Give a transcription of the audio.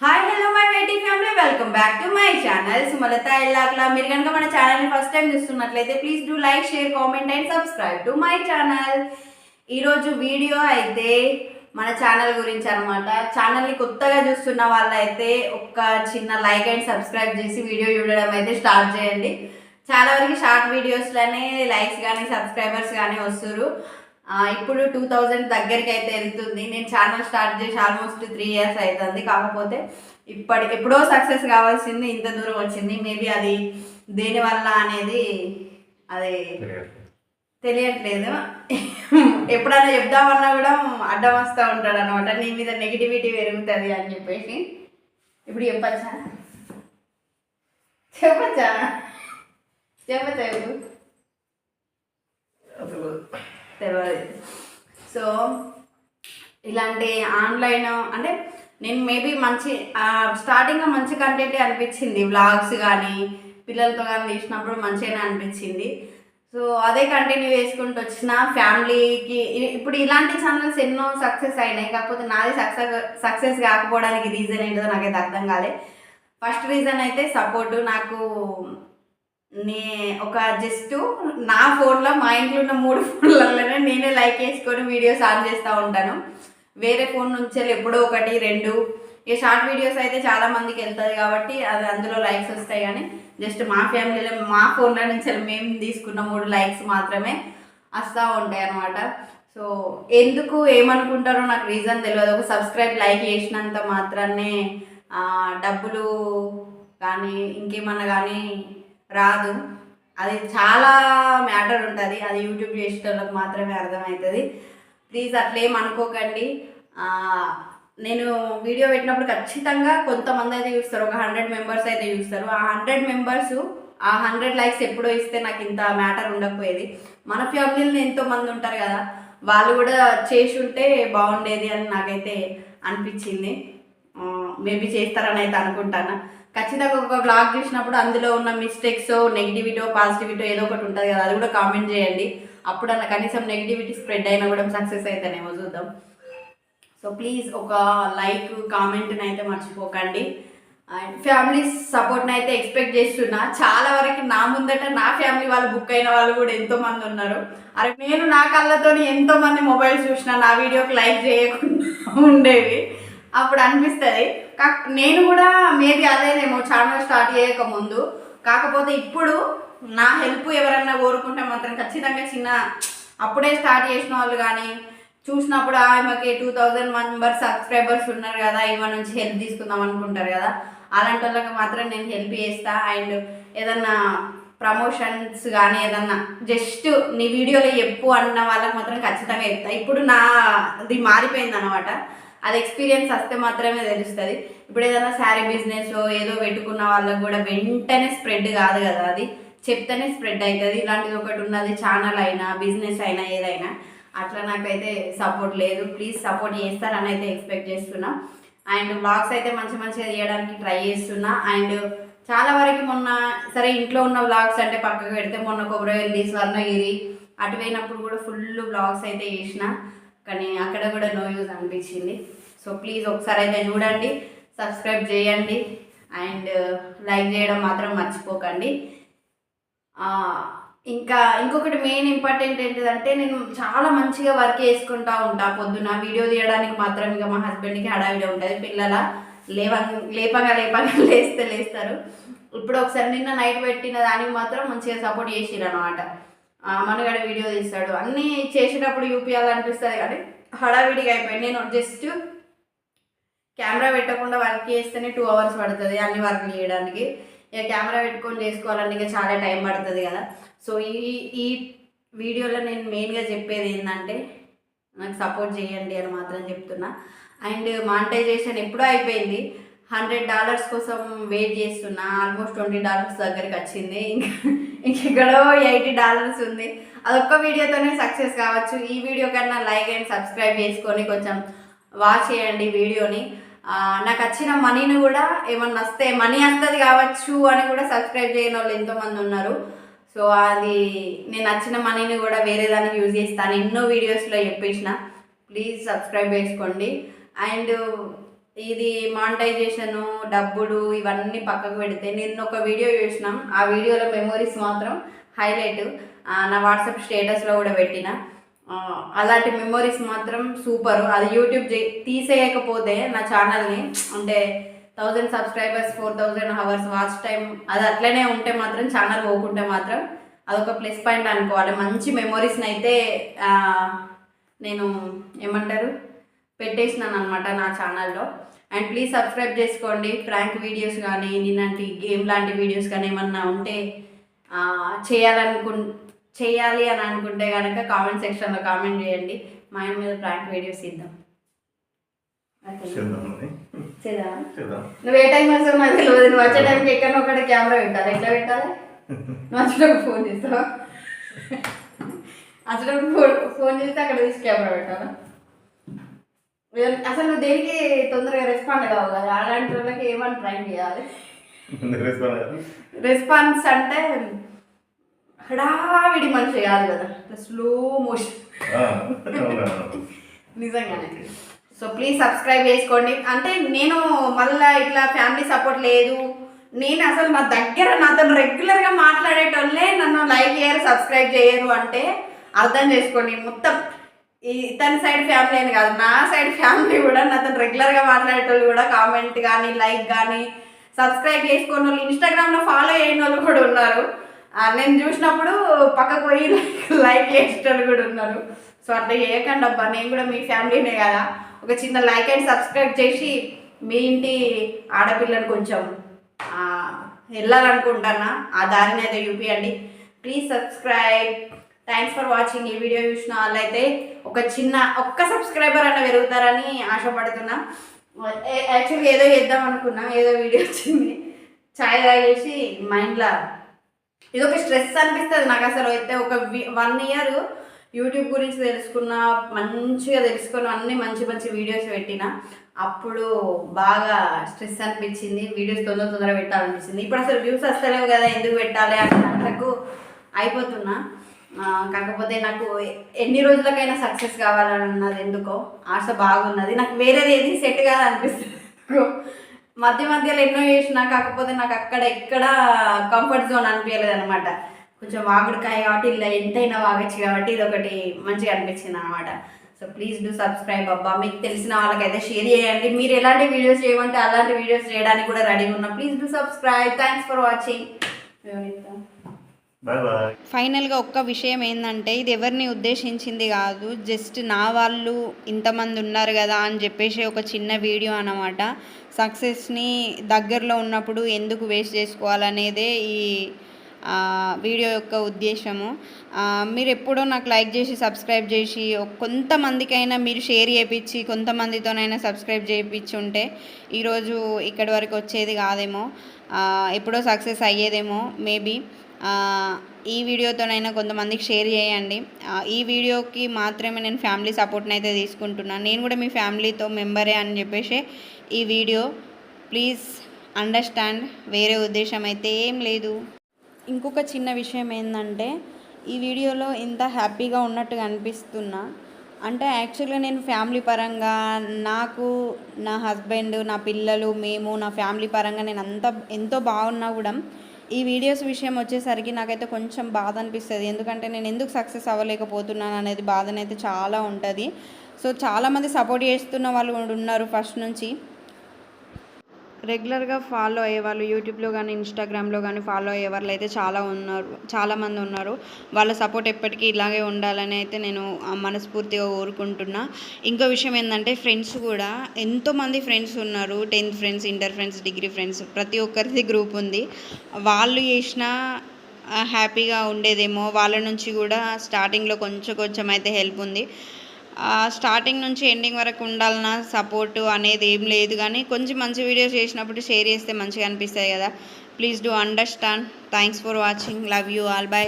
Hi hello my waiting family welcome back to my channel Sumalatha ఎల్లాక్లా మీరు కనుక మన ఛానల్ని ఫస్ట్ టైం చూస్తున్నట్లయితే please do like share comment and subscribe to my channel ఈరోజు video అయితే మన ఛానల్ గురించి అనమాట ఛానల్ని కొత్తగా చూస్తున్న వాళ్ళైతే ఒక చిన్న లైక్ అండ్ సబ్స్క్రైబ్ చేసి వీడియో చూడడం అయితే స్టార్ట్ చేయండి. చాలా వరకు షార్ట్ వీడియోస్లోనే లైక్స్ కానీ సబ్స్క్రైబర్స్ కానీ వస్తున్నారు ఇప్పుడు టూ థౌజండ్ దగ్గరికి అయితే వెళ్తుంది. నేను ఛానల్ స్టార్ట్ చేసి ఆల్మోస్ట్ త్రీ ఇయర్స్ అవుతుంది. కాకపోతే ఇప్పటికి ఎప్పుడో సక్సెస్ కావాల్సింది ఇంత దూరం వచ్చింది. మేబీ అది దేనివల్ల అనేది అది తెలియట్లేదు. ఎప్పుడైనా చెప్దామన్నా కూడా అడ్డం వస్తూ ఉంటాడు అనమాట నీ మీద నెగిటివిటీ పెరుగుతుంది అని చెప్పేసి. ఇప్పుడు చెప్పచ్చా? చెప్పచ్చా? చెప్పచ్చా ఇప్పుడు? తెలియదు సో ఇలాంటి ఆన్లైన్ అంటే నేను మేబీ మంచి స్టార్టింగ్లో మంచి కంటెంటే అనిపించింది. వ్లాగ్స్ కానీ పిల్లలతో కానీ తీసినప్పుడు మంచిగానే అనిపించింది. సో అదే కంటిన్యూ చేసుకుంటూ వచ్చిన ఫ్యామిలీకి ఇప్పుడు ఇలాంటి ఛానల్స్ ఎన్నో సక్సెస్ అయినాయి. కాకపోతే నాది సక్సెస్ సక్సెస్ కాకపోవడానికి రీజన్ ఏంటో నాకైతే అర్థం కాలే. ఫస్ట్ రీజన్ అయితే సపోర్టు నాకు నే ఒక జస్ట్ నా ఫోన్లో మా ఇంట్లో ఉన్న మూడు ఫోన్లలోనే నేనే లైక్ చేసుకొని వీడియోస్ ఆన్ చేస్తూ ఉంటాను. వేరే ఫోన్ నుంచి ఎప్పుడో ఒకటి రెండు. ఇక షార్ట్ వీడియోస్ అయితే చాలా మందికి వెళ్తుంది కాబట్టి అది అందులో లైక్స్ వస్తాయి కానీ జస్ట్ మా ఫ్యామిలీలో మా ఫోన్లో నుంచి మేము తీసుకున్న మూడు లైక్స్ మాత్రమే వస్తూ ఉంటాయి అన్నమాట. సో ఎందుకు ఏమనుకుంటారో నాకు రీజన్ తెలియదు ఒక సబ్స్క్రైబ్ లైక్ చేసినంత మాత్రాన్నే డబ్బులు కానీ ఇంకేమన్నా కానీ రాదు. అది చాలా మ్యాటర్ ఉంటుంది. అది యూట్యూబ్ చేసేటోళ్ళకి మాత్రమే అర్థమవుతుంది ప్లీజ్ అట్లేం అనుకోకండి. నేను వీడియో పెట్టినప్పుడు ఖచ్చితంగా కొంతమంది అయితే చూస్తారు. ఒక హండ్రెడ్ మెంబర్స్ అయితే చూస్తారు. ఆ హండ్రెడ్ మెంబర్స్ ఆ హండ్రెడ్ లైక్స్ ఎప్పుడో ఇస్తే నాకు ఇంత మ్యాటర్ ఉండకపోయేది. మన ఫ్యామిలీలో ఎంతో మంది ఉంటారు కదా వాళ్ళు కూడా చేసి ఉంటే బాగుండేది అని నాకైతే అనిపించింది. మేబీ చేస్తారని అయితే అనుకుంటాను. ఖచ్చితంగా ఒక బ్లాగ్ చూసినప్పుడు అందులో ఉన్న మిస్టేక్స్ నెగిటివిటో పాజిటివిటో ఏదో ఒకటి ఉంటుంది కదా అది కూడా కామెంట్ చేయండి. అప్పుడు అన్న కనీసం నెగిటివిటీ స్ప్రెడ్ అయినా కూడా సక్సెస్ అయితేనేమో చూద్దాం. సో ప్లీజ్ ఒక లైక్ కామెంట్ని అయితే మర్చిపోకండి. అండ్ ఫ్యామిలీ సపోర్ట్ని అయితే ఎక్స్పెక్ట్ చేస్తున్నా. చాలా వరకు నా ముందట నా ఫ్యామిలీ వాళ్ళు బుక్ అయిన వాళ్ళు కూడా ఎంతో మంది ఉన్నారు. అరే నేను నా కళ్ళతో ఎంతో మంది మొబైల్స్ చూసిన నా వీడియోకి లైక్ చేయకుండా ఉండేవి. అప్పుడు అనిపిస్తుంది నేను కూడా మేబీ అదేనేమో ఛానల్ స్టార్ట్ చేయక ముందు. కాకపోతే ఇప్పుడు నా హెల్ప్ ఎవరన్నా కోరుకుంటే మాత్రం ఖచ్చితంగా చిన్న అప్పుడే స్టార్ట్ చేసిన వాళ్ళు కానీ చూసినప్పుడు ఆమెకి టూ థౌజండ్ మెంబర్స్ సబ్స్క్రైబర్స్ ఉన్నారు కదా ఈమె నుంచి హెల్ప్ తీసుకుందాం అనుకుంటారు కదా. అలాంటి వాళ్ళకి మాత్రం నేను హెల్ప్ చేస్తా. అండ్ ఏదన్నా ప్రమోషన్స్ కానీ ఏదన్నా జస్ట్ నీ వీడియోలో చెప్పు అన్న వాళ్ళకి మాత్రం ఖచ్చితంగా చెప్తా. ఇప్పుడు నా అది మారిపోయింది అనమాట అది ఎక్స్పీరియన్స్ వస్తే మాత్రమే తెలుస్తుంది. ఇప్పుడు ఏదైనా శారీ బిజినెస్ ఏదో పెట్టుకున్న వాళ్ళకు కూడా వెంటనే స్ప్రెడ్ కాదు కదా అది. చెప్తేనే స్ప్రెడ్ అవుతుంది ఇలాంటిది ఒకటి ఉన్నది ఛానల్ అయినా బిజినెస్ అయినా ఏదైనా. అట్లా నాకైతే సపోర్ట్ లేదు. ప్లీజ్ సపోర్ట్ చేస్తారని అయితే ఎక్స్పెక్ట్ చేస్తున్నా. అండ్ బ్లాగ్స్ అయితే మంచి మంచిగా తీయడానికి ట్రై చేస్తున్నా. అండ్ చాలా వరకు మొన్న సరే ఇంట్లో ఉన్న బ్లాగ్స్ అంటే పక్కకు పెడితే మొన్న కొబ్బరివెల్లి స్వర్ణగిరి అటు పోయినప్పుడు కూడా ఫుల్ బ్లాగ్స్ అయితే చేసిన. కానీ అక్కడ కూడా నో యూజ్ అనిపించింది. సో ప్లీజ్ ఒకసారి అయితే చూడండి సబ్స్క్రైబ్ చేయండి అండ్ uh, లైక్ చేయడం మాత్రం మర్చిపోకండి. ఇంకా ఇంకొకటి మెయిన్ ఇంపార్టెంట్ ఏంటిదంటే నేను చాలా మంచిగా వర్క్ చేసుకుంటా ఉంటా. పొద్దున వీడియో తీయడానికి మాత్రం ఇక మా హస్బెండ్కి హడావిడి ఉంటుంది. పిల్లల లేవ లేపగా లేపగా లేస్తే లేస్తారు. ఇప్పుడు ఒకసారి నిన్న నైట్ పెట్టిన దానికి మాత్రం మంచిగా సపోర్ట్ చేసిరు అనమాట మనగాడ వీడియో తీస్తాడు. అన్నీ చేసేటప్పుడు చూపించాలనిపిస్తుంది కానీ హడావిడిగా అయిపోయింది. నేను జస్ట్ కెమెరా పెట్టకుండా వర్క్ చేస్తేనే టూ అవర్స్ పడుతుంది అన్ని వర్క్ చేయడానికి. ఇక కెమెరా పెట్టుకొని చేసుకోవాలంటే ఇక చాలా టైం పడుతుంది కదా. సో ఈ ఈ వీడియోలో నేను మెయిన్గా చెప్పేది ఏంటంటే నాకు సపోర్ట్ చేయండి అని మాత్రం చెప్తున్నా. అండ్ మానిటైజేషన్ ఎప్పుడో అయిపోయింది. హండ్రెడ్ డాలర్స్ కోసం వెయిట్ చేస్తున్నా. ఆల్మోస్ట్ ట్వంటీ డాలర్స్ దగ్గరికి వచ్చింది. ఇంకా ఇంకెక్కడో ఎయిటీ డాలర్స్ ఉంది. అదొక్క వీడియోతోనే సక్సెస్ కావచ్చు. ఈ వీడియో కన్నా లైక్ అండ్ సబ్స్క్రైబ్ చేసుకొని కొంచెం వాచ్ చేయండి వీడియోని. నాకు వచ్చిన మనీని కూడా ఏమన్నా వస్తే మనీ వస్తుంది కావచ్చు అని కూడా సబ్స్క్రైబ్ చేయని వాళ్ళు ఎంతోమంది ఉన్నారు. సో అది నేను వచ్చిన మనీని కూడా వేరే దానికి యూజ్ చేస్తాను. ఎన్నో వీడియోస్లో చెప్పేసిన. ప్లీజ్ సబ్స్క్రైబ్ చేసుకోండి. అండ్ ఇది మానిటైజేషను డబ్బులు ఇవన్నీ పక్కకు పెడితే నేను ఒక వీడియో చూసినాం. ఆ వీడియోలో మెమోరీస్ మాత్రం హైలైట్. నా వాట్సాప్ స్టేటస్లో కూడా పెట్టిన. అలాంటి మెమోరీస్ మాత్రం సూపర్. అది యూట్యూబ్ చే- తీసేయకపోతే నా ఛానల్ని అంటే thousand subscribers four thousand hours watch time అది అట్లనే ఉంటే మాత్రం ఛానల్ పోకుంటే మాత్రం అదొక ప్లస్ పాయింట్ అనుకోవాలి. మంచి మెమొరీస్ని అయితే నేను ఏమంటారు? పెట్టేసినాను అనమాట నా ఛానల్లో. అండ్ ప్లీజ్ సబ్స్క్రైబ్ చేసుకోండి. ప్రాంక్ వీడియోస్ కానీ నిన్నటి గేమ్ లాంటి వీడియోస్ కానీ ఏమన్నా ఉంటే చేయాలనుకు చేయాలి అని అనుకుంటే కనుక కామెంట్ సెక్షన్లో కామెంట్ చేయండి. మా ఆయన మీద ప్రాంక్ వీడియోస్ ఇద్దాం. నువ్వు ఏ టైం వస్తావు నాకు తెలియదు. నువ్వు వచ్చే టైంకి ఎక్కడో ఒకటి కెమెరా పెట్టాలి? ఎట్లా పెట్టాలి? నువ్వు వచ్చేటప్పుడు ఫోన్ చేస్తావా? వచ్చేటప్పుడు ఫోన్ ఫోన్ చేస్తే అక్కడ తీసి కెమెరా పెట్టాలా? అసలు దేనికి తొందరగా రెస్పాండ్ కావు కదా అలాంటి వాళ్ళకి ఏమని ట్రై చేయాలి. రెస్పాన్స్ అంటే హడావిడి మనిషి కాదు. కదా స్లో మోషన్. నిజంగానే. సో ప్లీజ్ సబ్స్క్రైబ్ చేసుకోండి. అంటే నేను మళ్ళీ ఇట్లా ఫ్యామిలీ సపోర్ట్ లేదు. నేను అసలు మా దగ్గర నాతో రెగ్యులర్గా మాట్లాడేటోళ్ళే నన్ను లైక్ చేయరు సబ్స్క్రైబ్ చేయరు అంటే అర్థం చేసుకోండి. మొత్తం ఈ ఇతని సైడ్ ఫ్యామిలీ అని కాదు నా సైడ్ ఫ్యామిలీ కూడా నాతో రెగ్యులర్గా మాట్లాడేటోళ్ళు కూడా కామెంట్ కానీ లైక్ కానీ సబ్స్క్రైబ్ చేసుకున్న వాళ్ళు ఇన్స్టాగ్రామ్లో ఫాలో అయిన వాళ్ళు కూడా ఉన్నారు. నేను చూసినప్పుడు పక్కకు పోయి లైక్ చేసేటోళ్ళు కూడా ఉన్నారు. సో అట్లా చేయకండి అబ్బా నేను కూడా మీ ఫ్యామిలీనే కదా. ఒక చిన్న లైక్ అండ్ సబ్స్క్రైబ్ చేసి మీ ఇంటి ఆడపిల్లని కొంచెం వెళ్ళాలనుకుంటానా ఆ దారిని అయితే చూపియండి. Please subscribe thanks for watching ఈ వీడియో చూసిన వాళ్ళైతే ఒక చిన్న ఒక్క సబ్స్క్రైబర్ అన్న పెరుగుతారని ఆశపడుతున్నాం. యాక్చువల్గా ఏదో చేద్దాం అనుకున్నాం ఏదో వీడియో వచ్చింది. ఛాయ్ తాగేసి మైండ్లో ఇది ఒక స్ట్రెస్ అనిపిస్తుంది నాకు అసలు. అయితే ఒక వన్ ఇయర్ యూట్యూబ్ గురించి తెలుసుకున్న మంచిగా తెలుసుకున్న అన్ని మంచి మంచి వీడియోస్ పెట్టిన. అప్పుడు బాగా స్ట్రెస్ అనిపించింది. వీడియోస్ తొందర తొందర పెట్టాలనిపించింది. ఇప్పుడు అసలు వ్యూస్ వస్తలేవు కదా ఎందుకు పెట్టాలి అన్నట్లకు అయిపోతున్నా. కాకపోతే నాకు ఎన్ని రోజులకైనా సక్సెస్ కావాలని ఉన్నది ఎందుకో ఆశ బాగున్నది. నాకు వేరేది ఏది సెట్ కాదనిపిస్తుంది మధ్య మధ్యలో ఎన్నో చేసినా కాకపోతే నాకు అక్కడ ఎక్కడ కంఫర్ట్ జోన్ అనిపించలేదు అనమాట కొంచెం వాగుడుకాయ కాబట్టి ఇలా ఎంతైనా వాగచ్చు కాబట్టి ఇది ఒకటి మంచిగా అనిపించింది అనమాట సో ప్లీజ్ డూ సబ్స్క్రైబ్ అబ్బా. మీకు తెలిసిన వాళ్ళకైతే షేర్ చేయండి. మీరు ఎలాంటి వీడియోస్ చేయమంటే అలాంటి వీడియోస్ చేయడానికి కూడా రెడీగా ఉన్నా. Please do subscribe thanks for watching ఫైనల్గా ఒక్క విషయం ఏంటంటే ఇది ఎవరిని ఉద్దేశించింది కాదు జస్ట్ నా వాళ్ళు ఇంతమంది ఉన్నారు కదా అని చెప్పేసి ఒక చిన్న వీడియో అన్నమాట. సక్సెస్ని దగ్గరలో ఉన్నప్పుడు ఎందుకు వేస్ట్ చేసుకోవాలనేదే ఈ వీడియో యొక్క ఉద్దేశము. మీరు ఎప్పుడో నాకు లైక్ చేసి సబ్స్క్రైబ్ చేసి కొంతమందికైనా మీరు షేర్ చేయించి కొంతమందితోనైనా సబ్స్క్రైబ్ చేయించి ఉంటే ఈరోజు ఇక్కడి వరకు వచ్చేది కాదేమో. ఎప్పుడో సక్సెస్ అయ్యేదేమో మేబీ. ఈ వీడియోతోనైనా కొంతమందికి షేర్ చేయండి. ఈ వీడియోకి మాత్రమే నేను ఫ్యామిలీ సపోర్ట్ని అయితే తీసుకుంటున్నాను. నేను కూడా మీ ఫ్యామిలీతో మెంబరే అని చెప్పేసి ఈ వీడియో. Please understand. వేరే ఉద్దేశం అయితే ఏం లేదు. ఇంకొక చిన్న విషయం ఏంటంటే ఈ వీడియోలో ఇంత హ్యాపీగా ఉన్నట్టుగా అనిపిస్తున్నా. అంటే యాక్చువల్గా నేను ఫ్యామిలీ పరంగా నాకు నా హస్బెండ్ నా పిల్లలు మేము నా ఫ్యామిలీ పరంగా నేను అంత ఎంతో బాగున్నా కూడా ఈ వీడియోస్ విషయం వచ్చేసరికి నాకైతే కొంచెం బాధ అనిపిస్తుంది ఎందుకంటే నేను ఎందుకు సక్సెస్ అవ్వలేకపోతున్నాను అనేది బాధనైతే చాలా ఉంటుంది. సో చాలామంది సపోర్ట్ చేస్తున్న వాళ్ళు ఉన్నారు ఫస్ట్ నుంచి. రెగ్యులర్గా ఫాలో అయ్యేవాళ్ళు యూట్యూబ్లో కానీ ఇన్స్టాగ్రామ్లో కానీ ఫాలో అయ్యే వాళ్ళు అయితే చాలా ఉన్నారు చాలామంది ఉన్నారు. వాళ్ళ సపోర్ట్ ఎప్పటికీ ఇలాగే ఉండాలని అయితే నేను మనస్ఫూర్తిగా కోరుకుంటున్నా ఇంకో విషయం ఏంటంటే ఫ్రెండ్స్ కూడా ఎంతోమంది ఫ్రెండ్స్ ఉన్నారు tenth friends inter friends degree friends ప్రతి ఒక్కరిది గ్రూప్ ఉంది. వాళ్ళు చేసిన హ్యాపీగా ఉండేదేమో. వాళ్ళ నుంచి కూడా స్టార్టింగ్లో కొంచెం కొంచెం అయితే హెల్ప్ ఉంది. స్టార్టింగ్ నుంచి ఎండింగ్ వరకు ఉండాలన్న సపోర్టు అనేది ఏం లేదు కానీ కొంచెం మంచి వీడియోస్ చేసినప్పుడు షేర్ చేస్తే మంచిగా అనిపిస్తుంది కదా. Please do understand thanks for watching love you all bye